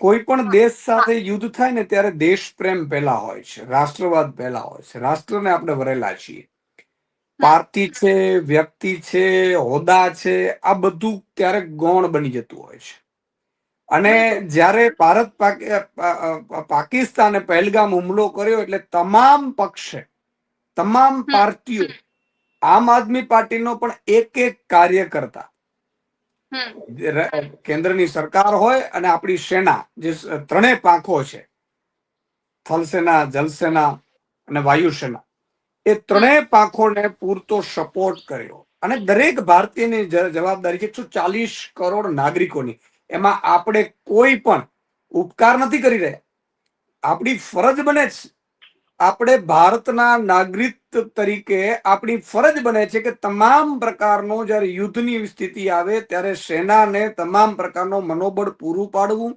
કોઈ પણ દેશ સાથે યુદ્ધ થાય ને ત્યારે દેશ પ્રેમ પહેલા હોય છે રાષ્ટ્રવાદ પહેલા હોય છે. રાષ્ટ્રને આપણે વરેલા છીએ. પાર્ટી છે વ્યક્તિ છે હોદ્દા છે આ બધું ત્યારે ગૌણ બની જતું હોય છે. અને જ્યારે ભારત પાકિસ્તાને પહેલગામ હુમલો કર્યો એટલે તમામ પક્ષે તમામ પાર્ટીઓ આમ આદમી પાર્ટીનો પણ એક એક કાર્યકર્તા હમ ર- કેન્દ્રની સરકાર હોય અને આપણી સેના જે ત્રણેય પાંખો છે. થલસેના જલસેના અને વાયુસેના. એ ત્રણેય પાંખોને પૂરતો સપોર્ટ કર્યો. અને દરેક ભારતીયની જવાબદારી છે એકસો ચાલીસ કરોડ નાગરિકોની. એમાં આપણે કોઈ પણ ઉપકાર નથી કરી રહ્યા. આપણી ફરજ બને છે આપણે ભારતના નાગરિક તરીકે આપણી ફરજ બને છે કે તમામ પ્રકારનો જ્યારે યુદ્ધની સ્થિતિ આવે ત્યારે સેનાને તમામ પ્રકારનો મનોબળ પૂરું પાડવું.